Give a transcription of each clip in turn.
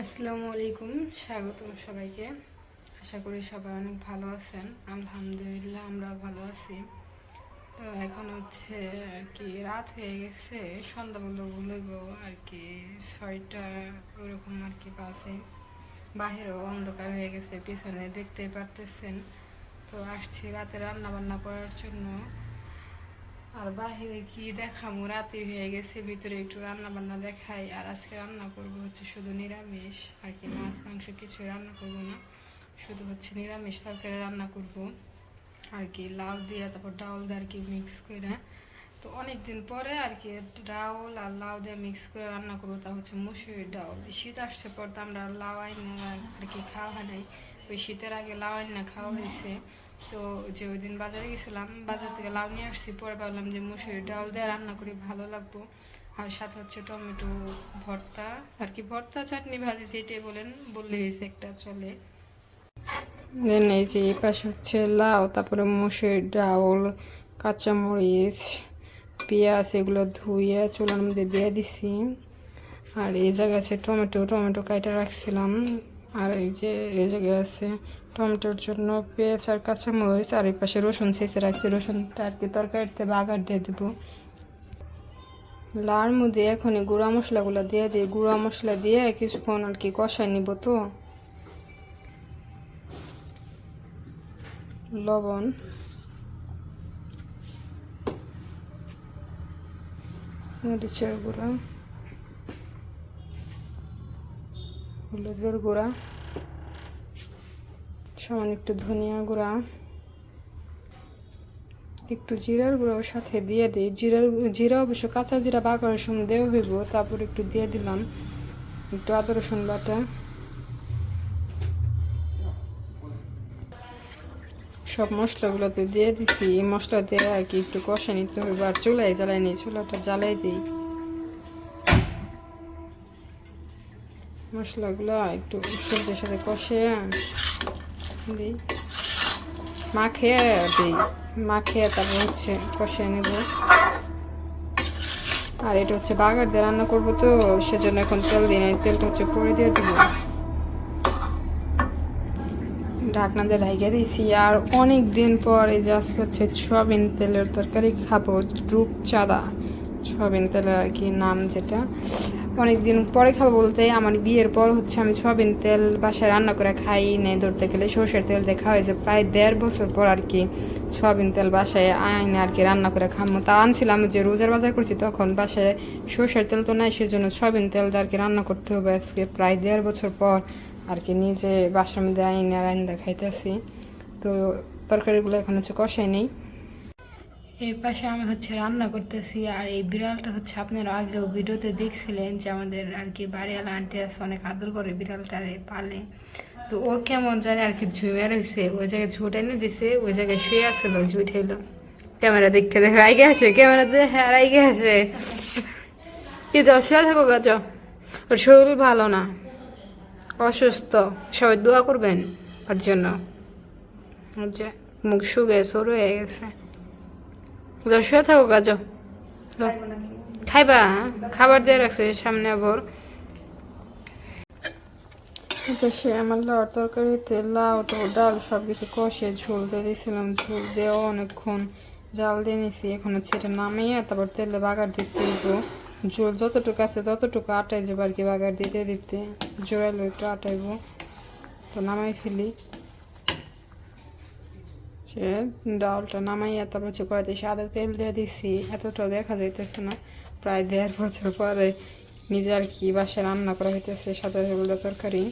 আসসালামু আলাইকুম, স্বাগতম সবাইকে। আশা করি সবাই অনেক ভালো আছেন। আলহামদুলিল্লাহ আমরা ভালো আছি। তো এখন হচ্ছে আর কি, রাত হয়ে গেছে, সন্ধ্যা বলতে বলব আর কি, ছয়টা ওরকম আর কি পাশে বাহিরেও অন্ধকার হয়ে গেছে, পিছনে দেখতে পারতেছেন। তো আসছি রাতে রান্না বান্না করার জন্য। আর বাহিরে কি দেখাবো রাতে হয়ে গেছে, ভিতরে একটু রান্না বান্না দেখাই। আর আজকে রান্না করব হচ্ছে শুধু নিরামিষ, আর কি মাছ, মাংস কিছু রান্না করব না। শুধু হচ্ছে নিরামিষ তরকারি রান্না করব। আর কি লাউ দিয়ে, তারপর ডাউল দিয়ে আর কি মিক্স করে। তো অনেক দিন পরে আর কি ডাউল আর লাউ দিয়ে মিক্স করে রান্না করব। তা হচ্ছে মুসুরির ডাউল। শীত আসছে পর তো আমরা লাউ আইনা আর কি খাওয়া হয় নাই। ওই শীতের আগে লাউ আইনা খাওয়া হয়েছে। তো যে ওই দিন বাজারে গেছিলাম, বাজার থেকে লাউ নিয়ে আসছি, পরে ভাবলাম যে মুসুরির ডাল দিয়ে রান্না করি, ভালো লাগবো। আর সাথে হচ্ছে টমেটো, ভর্তা, আর কি ভর্তা, চাটনি, ভাজি সেটাই বলেন বললে হয়েছে একটা চলে। দেন এই যে এই পাশে হচ্ছে লাউ, তারপরে মুসুরির ডাউল কাঁচামরিচ, পেঁয়াজ, এগুলো ধুয়ে চুলার মধ্যে দিয়ে দিছি। আর এই জায়গায় আছে টমেটো টমেটো কাইটা রাখছিলাম। আর এই যে, এই জায়গায় আছে টমেটোর জন্য পেঁয়াজ আর কাঁচামরিচ আর এই পাশে রসুন ছেঁচে রাখছি। রসুনটা আর কি তরকারিতে বাগার দিয়ে দেবো। লার মধ্যে এখনই গুঁড়া মশলাগুলো দিয়ে দিয়ে গুঁড়া মশলা দিয়ে কিছুক্ষণ আর কি কষাই নিব তো। লবণ। মরিচের গুঁড়া। হলুদের গুঁড়া। সমান একটু ধনিয়া গুঁড়া, একটু জিরার গুঁড়াও সাথে দিয়ে দিই। জিরার জিরা অবশ্য কাঁচা জিরা বাগার সময় দেওয়া হইব, তারপর একটু দিয়ে দিলাম একটু আদা, রসুন বাটা। সব মশলাগুলোতে দিয়ে দিছি। এই মশলা দিয়ে আর কি একটু কষা নিতে হবে আর চুলাই জ্বালাই নিই, চুলাটা জ্বালাই দিই। মশলাগুলো একটু সবজির সাথে কষে দিই মাখে দিই। মাখে তারপর হচ্ছে কষে নেব। আর এটা হচ্ছে বাগার দিয়ে রান্না করব তো, সেজন্য এখন তেল দিই না তেলটা হচ্ছে পরে দিয়ে দেবো। ঢাকনা দিয়ে ঢাইকে দিয়েছি, আর অনেক দিন পর এই যে আজকে হচ্ছে সয়াবিন তেলের তরকারি খাব, রূপচাঁদা। সয়াবিন তেলের আর কি নাম যেটা। অনেক দিন পরে খাব বলতে আমার বিয়ের পর হচ্ছে আমি সোয়াবিন তেল বাসায় রান্না করে খাই নেই ধরতে গেলে সর্ষের তেল দেখা হয়েছে। প্রায় দেড় বছর পর আর কি সোয়াবিন তেল বাসায় আইনে আর কি রান্না করে খামো। তা আনছিলাম যে রোজার বাজার করছি তখন বাসায় সর্ষের তেল তো নাই, সেজন্য সোয়াবিন তেল দিয়ে আর কি রান্না করতে হবে আজকে। প্রায় দেড় বছর পর আর কি নিজে বাসার মধ্যে আইনে আর আইন খাইতেছি। তো তরকারিগুলো এখন হচ্ছে কষাই নেই। এই পাশে আমি হচ্ছে রান্না করতেছি আর এই বিড়ালটা হচ্ছে আপনারা আগেও ভিডিওতে দেখছিলেন যে আমাদের আর কি বাড়িওয়ালা আন্টি আছে, অনেক আদর করে বিড়ালটারে পালে। তো ও কেমন জানে আর কি ঝুমে রয়েছে ওই জায়গায় ঝুট এনে দিছে, ওই জায়গায় শুয়ে আসলো ঝুট হইল। ক্যামেরা দেখতে দেখে আইগে আসে, ক্যামেরা দেখে আর আইগে আসে। কি যাও, শুয়ে থাকো গা, যাও। ওর শরীর ভালো না, অসুস্থ, সবাই দোয়া করবেন ওর জন্য। যে মুখ শুগে সরু হয়ে গেছে। যাও শুয়ে থাকো গা যাও। যাও। খাইবা খাবার দিয়ে রাখছে সামনে আবার। সে আমার লাউ তরকারিতে লাউ তো ডাল সব কিছু কষে ঝোল দিয়ে দিয়েছিলাম ঝোল দিয়েও অনেকক্ষণ জাল দিয়ে নিছি এখন হচ্ছে এটা নামিয়ে তারপর তেলে বাগার দিতে দিব। ঝোল যতটুকু আছে ততটুকু আটাই যাব আর কি বাগার দিতে দিতে। জোরালো একটু আটাইব। তো নামাই ফেলি। সে ডালটা নামাইয়া তারপর হচ্ছে কড়াইতে সাদা তেল দিয়ে দিছি এতটা দেখা যাইতেছে না প্রায় দেড় বছর পরে নিজে আর কি বাসায় রান্না করা হইতেছে সাদা তেলটা তরকারি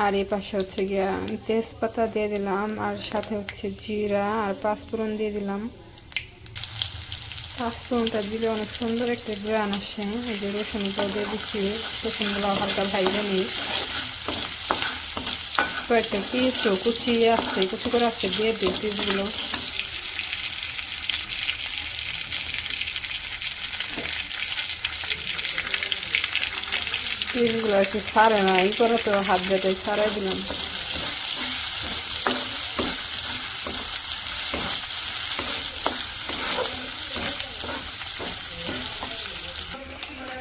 আর এই পাশে হচ্ছে গিয়া তেজপাতা দিয়ে দিলাম আর সাথে হচ্ছে জিরা আর পাঁচফোড়ন দিয়ে দিলাম পাঁচফোড়নটা দিলে অনেক সুন্দর একটা গ্রান আসে এই যে রসুনটাও দিয়ে দিচ্ছি রসুনগুলো হালকা ভাইজে নিই কয়েকটা পিসও কুচি আসছে কুচি করে আসছে দিয়ে দিই পিসগুলো পিসগুলো আর কি ছাড়ে না এই করে তো হাত বেটে ছাড়াই দিলাম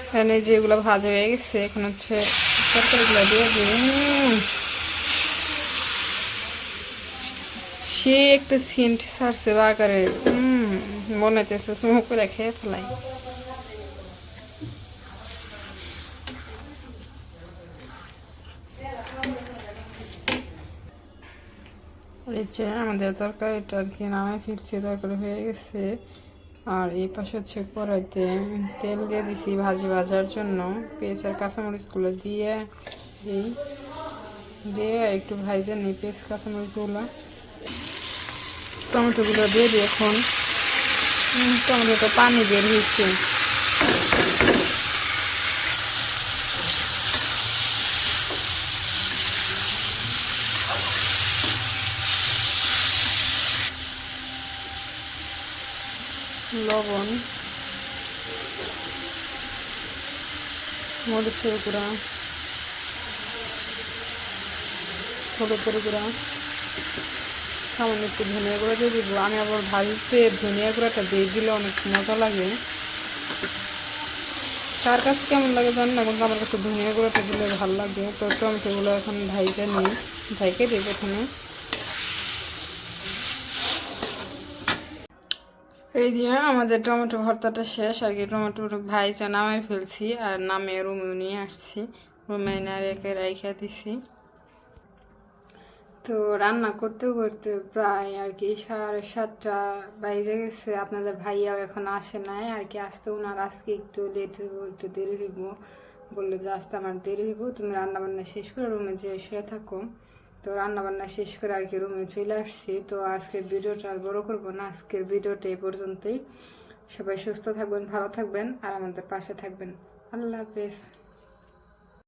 এখানে যেগুলো ভাজা হয়ে গেছে এখন হচ্ছে তরকারিগুলো দিয়ে দিই সে একটা সেন্ট ছাড়ছে বাগারে। হুম মনে হইতেছে চুমুক করে খেয়ে ফেলাই। এই যে আমাদের তরকারিটা আর কি নামে ফিরছে তরকারি হয়ে গেছে। আর এই পাশে হচ্ছে কড়াইতে তেল দিয়ে দিছি ভাজি ভাজার জন্য। পেঁয়াজ আর কাঁচামরিচগুলো দিয়ে দিই। দিয়ে একটু ভাইজে নিই, পেঁয়াজ কাঁচামরিচগুলো টমেটোগুলো দিয়ে এখন। টমেটোটা পানি বের হয়েছে। লবণ মরিচের গুঁড়া হলুদের গুঁড়া। সামান্য একটু ধনিয়া গুঁড়া দিয়ে দিব। আমি আবার ভাজতে ধনিয়া গুঁড়াটা দিয়ে দিলে অনেক মজা লাগে। তার কাছে কেমন লাগে জানি না, কিন্তু আমার কাছে ধনিয়া গুঁড়াটা দিলে ভালো লাগে। তো টমেটোগুলো এখন ভাইকে নিই। ভাইকে দিই প্রথমে এই দিয়ে আমাদের টমেটো ভর্তাটা শেষ। আর কি টমেটো ভাইচা নামাই ফেলছি, আর নামে রুমেও নিয়ে আসছি। রুমে না রেখে রাইখা দিছি। তো রান্না করতে করতে প্রায় আর কি সাড়ে সাতটা বাইজে গেছে। আপনাদের ভাইয়াও এখন আসে নাই। আর কি আসতে ওনার আজকে একটু লেট হইব, একটু দেরি হইব। বলল যে আসতে আমার দেরি হইব, তুমি রান্নাবান্না শেষ করে রুমে যেয়ে শুয়ে থাকো। তো রান্না বান্না শেষ করে আর কি রুমে চলে আসছি। তো আজকের ভিডিওটা আর বড় করব না। আজকের ভিডিওটা এই পর্যন্তই। সবাই সুস্থ থাকবেন, ভালো থাকবেন, আর আমাদের পাশে থাকবেন। আল্লাহ হাফেজ।